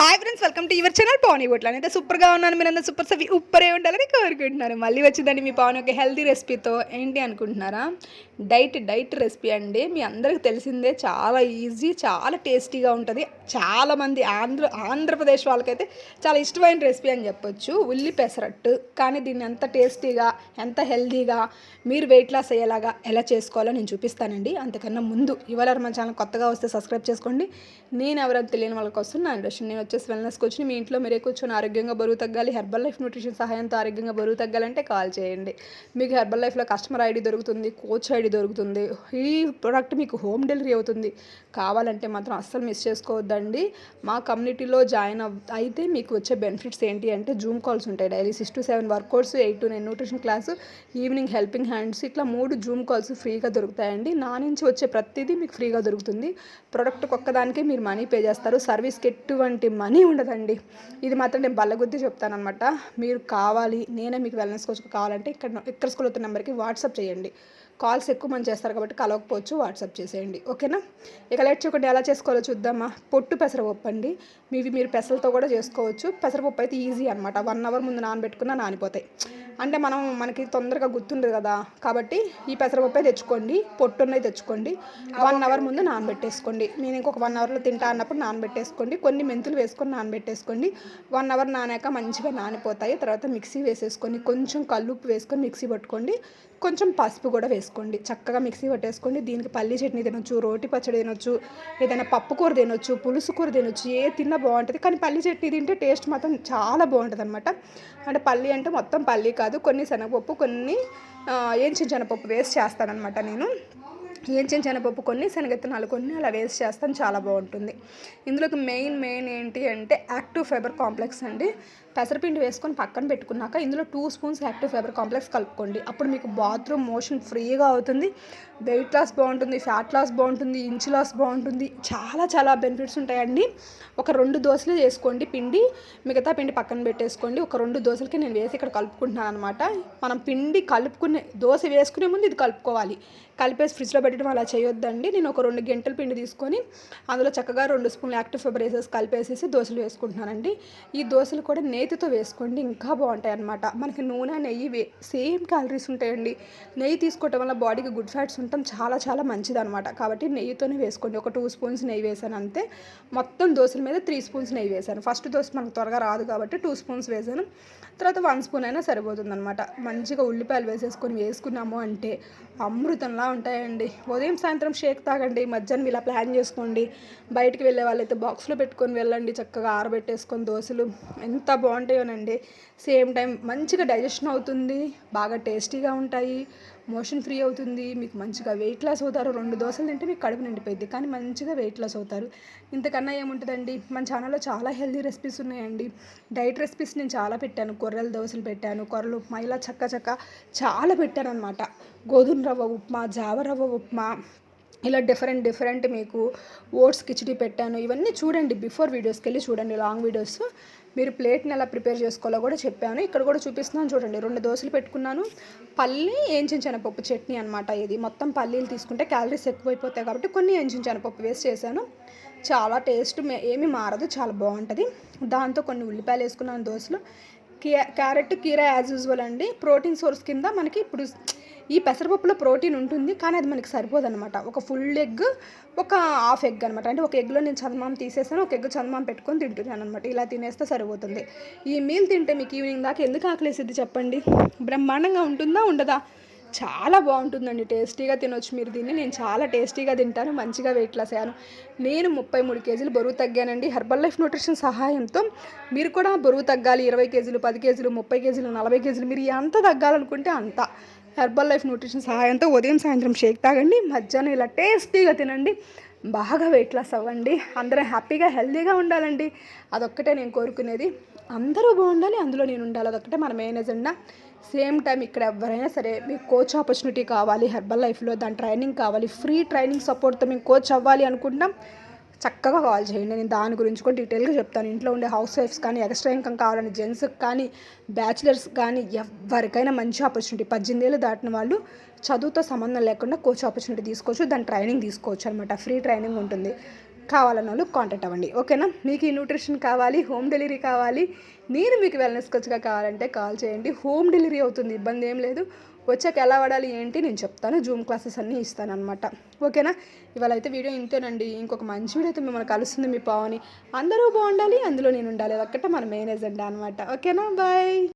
Hi friends welcome to your channel Pavan ఇవ్వట్లని అయితే సూపర్గా ఉన్నాను. మీరు అందరూ సూపర్ సవి ఉప్పరే ఉండాలని కోరుకుంటున్నాను. మళ్ళీ వచ్చిందండి మీ పవన్ ఒక హెల్తీ రెసిపీతో ఏంటి అనుకుంటున్నారా? డైట్ డైట్ రెసిపీ అండి. మీ అందరికి తెలిసిందే చాలా ఈజీ చాలా టేస్టీగా ఉంటుంది. చాలామంది ఆంధ్ర ఆంధ్రప్రదేశ్ వాళ్ళకైతే చాలా ఇష్టమైన రెసిపీ అని చెప్పొచ్చు. ఉల్లి పెసరట్టు. కానీ దీన్ని ఎంత టేస్టీగా ఎంత హెల్తీగా మీరు వెయిట్ లాస్ అయ్యేలాగా ఎలా చేసుకోవాలో నేను చూపిస్తానండి. అంతకన్నా ముందు ఇవాళ మన ఛానల్ కొత్తగా వస్తే సబ్స్క్రైబ్ చేసుకోండి. నేను ఎవరైనా తెలియని వాళ్ళ కోసం నా ఇంట్రెస్ట్. నేను వచ్చేసి వెల్నెస్ కూర్చొని మీ ఇంట్లో మీరే కూర్చొని ఆరోగ్యంగా బరువు తగ్గాలి హెర్బల్ లైఫ్ న్యూట్రిషన్ సహాయంతో ఆరోగ్యంగా బరువు తగ్గాలంటే కాల్ చేయండి. మీకు హెర్బల్ లైఫ్లో కస్టమర్ ఐడి దొరుకుతుంది కోచ్ ఐడి దొరుకుతుంది. ఈ ప్రోడక్ట్ మీకు హోమ్ డెలివరీ అవుతుంది. కావాలంటే మాత్రం అస్సలు మిస్ చేసుకోవద్దండి. మా కమ్యూనిటీలో జాయిన్ అవ్ అయితే మీకు వచ్చే బెనిఫిట్స్ ఏంటి అంటే జూమ్ కాల్స్ ఉంటాయి. Daily six to seven workouts eight to nine nutrition class evening helping hands ఇట్లా మూడు జూమ్ కాల్స్ ఫ్రీగా దొరుకుతాయండి. నా నుంచి వచ్చే ప్రతిదీ మీకు ఫ్రీగా దొరుకుతుంది. ప్రోడక్ట్ ఒక్కదానికే మీరు మనీ పే చేస్తారు. సర్వీస్కి ఎటువంటి మనీ ఉండదండి. ఇది మాత్రం నేను బల్లగుద్ది చెప్తానమాట మీరు కావాలి నేనే మీకు వెల్నెస్ కోచ్ కావాలంటే ఇక్కడ ఎక్కడ స్కూల్ అవుతున్న నెంబర్కి వాట్సాప్ చేయండి. కాల్స్ ఎక్కువ మంది చేస్తారు కాబట్టి కలవకపోవచ్చు వాట్సాప్ చేసేయండి. ఓకేనా? ఇక లెట్ చేయకుండా ఎలా చేసుకోవాలో చూద్దామా? పొట్టు పెసరపప్పు అండి. మీవి మీరు పెసలతో కూడా చేసుకోవచ్చు. పెసరపప్పు అయితే ఈజీ అనమాట వన్ అవర్ ముందు నానబెట్టుకున్నా నానిపోతాయి. అంటే మనం మనకి తొందరగా గుర్తుండదు కదా. కాబట్టి ఈ పెసరపప్పే తెచ్చుకోండి పొట్టున్నది తెచ్చుకోండి. వన్ అవర్ ముందు నానబెట్టేసుకోండి. నేను ఇంకొక వన్ అవర్లో తింటా అన్నప్పుడు నానబెట్టేసుకోండి. కొన్ని మెంతులు వేసుకొని నానబెట్టేసుకోండి. వన్ అవర్ నానాక మంచిగా నానిపోతాయి. తర్వాత మిక్సీ వేసేసుకొని కొంచెం కల్లుప్పు వేసుకొని మిక్సీ పట్టుకోండి. కొంచెం పసుపు కూడా వేసుకోండి. చక్కగా మిక్సీ పట్టేసుకోండి. దీనికి పల్లి చట్నీ తినొచ్చు రోటి పచ్చడి తినొచ్చు ఏదైనా పప్పు కూర తినొచ్చు పులుసు కూర తినొచ్చు ఏ తిన్నా బాగుంటుంది. కానీ పల్లి చట్నీ తింటే టేస్ట్ మాత్రం చాలా బాగుంటుంది అనమాట అంటే పల్లి అంటే మొత్తం పల్లి కాదు కొన్ని శనగపప్పు కొన్ని ఏంచిన శనగపప్పు వేస్ట్ చేస్తానమాట నేను. ఏంచిన శనగపప్పు కొన్ని శనగెత్తనాలు కొన్ని అలా వేస్ట్ చేస్తాను చాలా బాగుంటుంది. ఇందులోకి మెయిన్ మెయిన్ ఏంటి అంటే యాక్టివ్ ఫైబర్ కాంప్లెక్స్ అండి. పెసరపిండి వేసుకొని పక్కన పెట్టుకున్నాక ఇందులో two spoons active fibre complex కలుపుకోండి. అప్పుడు మీకు బాత్రూమ్ మోషన్ ఫ్రీగా అవుతుంది. వెయిట్ లాస్ బాగుంటుంది ఫ్యాట్ లాస్ బాగుంటుంది ఇంచు లాస్ బాగుంటుంది. చాలా చాలా బెనిఫిట్స్ ఉంటాయండి. ఒక రెండు దోశలు చేసుకోండి పిండి. మిగతా పిండి పక్కన పెట్టేసుకోండి. ఒక రెండు దోశలకి నేను వేసి ఇక్కడ కలుపుకుంటున్నాను అనమాట మనం పిండి కలుపుకునే దోశ వేసుకునే ముందు ఇది కలుపుకోవాలి. కలిపేసి ఫ్రిడ్జ్లో పెట్టడం అలా చేయొద్దండి. నేను ఒక రెండు గంటల పిండి తీసుకొని అందులో చక్కగా రెండు స్పూన్లు యాక్టివ్ ఫైబర్ వేసేసి కలిపేసేసి దోశలు వేసుకుంటున్నానండి. ఈ దోశలు కూడా నేను నేతితో వేసుకోండి ఇంకా బాగుంటాయి అనమాట మనకి నూనె నెయ్యి వే సేమ్ క్యాలరీస్ ఉంటాయండి. నెయ్యి తీసుకోవటం వల్ల బాడీకి గుడ్ ఫ్యాట్స్ ఉండటం చాలా చాలా మంచిది అనమాట కాబట్టి నెయ్యితోనే వేసుకోండి. ఒక టూ స్పూన్స్ నెయ్యి వేసాను అంతే. మొత్తం దోశల మీద త్రీ స్పూన్స్ నెయ్యి వేసాను. ఫస్ట్ దోశ మనకు త్వరగా రాదు కాబట్టి టూ స్పూన్స్ వేసాను. తర్వాత వన్ స్పూన్ అయినా సరిపోతుంది అనమాట మంచిగా ఉల్లిపాయలు వేసేసుకొని వేసుకున్నాము అంటే అమృతంలా ఉంటాయండి. ఉదయం సాయంత్రం షేక్ తాగండి. మధ్యాహ్నం ఇలా ప్లాన్ చేసుకోండి. బయటికి వెళ్ళే వాళ్ళైతే బాక్స్లో పెట్టుకొని వెళ్ళండి. చక్కగా ఆరబెట్టేసుకొని దోశలు. ఎంత బాగుంటాయోనండి. సేమ్ టైం మంచిగా డైజెషన్ అవుతుంది బాగా టేస్టీగా ఉంటాయి మోషన్ ఫ్రీ అవుతుంది మీకు మంచిగా వెయిట్ లాస్ అవుతారు. రెండు దోశలు తింటే మీకు కడుపు నిండిపోయింది కానీ మంచిగా వెయిట్ లాస్ అవుతారు. ఇంతకన్నా ఏముంటుందండి? మన ఛానల్లో చాలా హెల్తీ రెసిపీస్ ఉన్నాయండి. డైట్ రెసిపీస్ నేను చాలా పెట్టాను. కొర్రల దోశలు పెట్టాను కొర్రలు ఉప్మా ఇలా చక్క చక్క చాలా పెట్టాను అనమాట గోధుమ రవ్వ ఉప్మా జావ రవ్వ ఉప్మా ఇలా డిఫరెంట్ డిఫరెంట్ మీకు ఓట్స్ కిచిడి పెట్టాను. ఇవన్నీ చూడండి బిఫోర్ వీడియోస్కి వెళ్ళి చూడండి లాంగ్ వీడియోస్. మీరు ప్లేట్ని ఎలా ప్రిపేర్ చేసుకోవాలో కూడా చెప్పాను. ఇక్కడ కూడా చూపిస్తున్నాను చూడండి రెండు దోశలు పెట్టుకున్నాను. పల్లి ఏంచిన శనగపప్పు చట్నీ అనమాట ఇది. మొత్తం పల్లీలు తీసుకుంటే క్యాలరీస్ ఎక్కువైపోతాయి కాబట్టి కొన్ని ఏంచిన శనగపప్పు వేస్ట్ చేశాను. చాలా టేస్ట్ ఏమి మారదు చాలా బాగుంటుంది. దాంతో కొన్ని ఉల్లిపాయలు వేసుకున్నాను దోశలు. క్యారెట్ కీరా యాజ్ యూజువల్ అండి. ప్రోటీన్ సోర్స్ కింద మనకి ఇప్పుడు ఈ పెసరపప్పులో ప్రోటీన్ ఉంటుంది కానీ అది మనకి సరిపోదు అనమాట ఒక ఫుల్ ఎగ్ ఒక హాఫ్ ఎగ్ అనమాట అంటే ఒక ఎగ్లో నేను చందమామ తీసేసాను ఒక ఎగ్ చందమామ పెట్టుకొని తింటున్నాను అనమాట ఇలా తినేస్తే సరిపోతుంది. ఈ మీల్ తింటే మీకు ఈవినింగ్ దాకా ఎందుకు ఆకలేసిద్ది చెప్పండి? బ్రహ్మాండంగా ఉంటుందా ఉండదా? చాలా బాగుంటుందండి. టేస్టీగా తినొచ్చు మీరు దీన్ని. నేను చాలా టేస్టీగా తింటాను మంచిగా వెయిట్ లాస్ అయ్యాను. నేను ముప్పై మూడు కేజీలు బరువు తగ్గానండి. హెర్బల్ లైఫ్ న్యూట్రిషన్ సహాయంతో మీరు కూడా బరువు తగ్గాలి. ఇరవై కేజీలు పది కేజీలు ముప్పై కేజీలు నలభై కేజీలు. మీరు ఎంత తగ్గాలనుకుంటే అంత. హెర్బల్ లైఫ్ న్యూట్రిషన్ సహాయంతో ఉదయం సాయంత్రం షేక్ తాగండి మధ్యాహ్నం ఇలా టేస్టీగా తినండి బాగా వెయిట్ లాస్ అవ్వండి అందరం హ్యాపీగా హెల్తీగా ఉండాలండి. అదొక్కటే నేను కోరుకునేది. అందరూ బాగుండాలి అందులో నేను ఉండాలి. అదొక్కటే మన మెయిన్ ఎజెండా సేమ్ టైం ఇక్కడ ఎవరైనా సరే మీకు కోచ్ ఆపర్చునిటీ కావాలి హెర్బల్ లైఫ్లో దాని ట్రైనింగ్ కావాలి ఫ్రీ ట్రైనింగ్ సపోర్ట్తో మేము కోచ్ అవ్వాలి అనుకుంటున్నాం. చక్కగా కాల్ చేయండి. నేను దాని గురించి కూడా డీటెయిల్గా చెప్తాను. ఇంట్లో ఉండే హౌస్ వైఫ్స్ కానీ ఎక్స్ట్రా ఇన్కమ్ కావాలని జెంట్స్కి కానీ బ్యాచిలర్స్ కానీ ఎవరికైనా మంచి ఆపర్చునిటీ. పద్దెనిమిది ఏళ్ళు దాటిన వాళ్ళు చదువుతో సంబంధం లేకుండా కోచ్ ఆపర్చునిటీ తీసుకోవచ్చు. దాని ట్రైనింగ్ తీసుకోవచ్చు అనమాట ఫ్రీ ట్రైనింగ్ ఉంటుంది. కావాలన్న వాళ్ళు కాంటాక్ట్ అవ్వండి. ఓకేనా? మీకు ఈ న్యూట్రిషన్ కావాలి హోమ్ డెలివరీ కావాలి. నేను మీకు వెల్నెస్ కోచ్గా కావాలంటే కాల్ చేయండి. హోమ్ డెలివరీ అవుతుంది. ఇబ్బంది ఏం లేదు. వచ్చాక ఎలా వాడాలి ఏంటి నేను చెప్తాను. జూమ్ క్లాసెస్ అన్నీ ఇస్తాను అనమాట ఓకేనా? ఇవాళ అయితే వీడియో ఇంతేనండి. ఇంకొక మంచి వీడియో అయితే మిమ్మల్ని కలుస్తుంది మీ పావని. అందరూ బాగుండాలి అందులో నేను ఉండాలి. అది ఒక్కటే మన మేనేజ్ అండి అనమాట ఓకేనా? బాయ్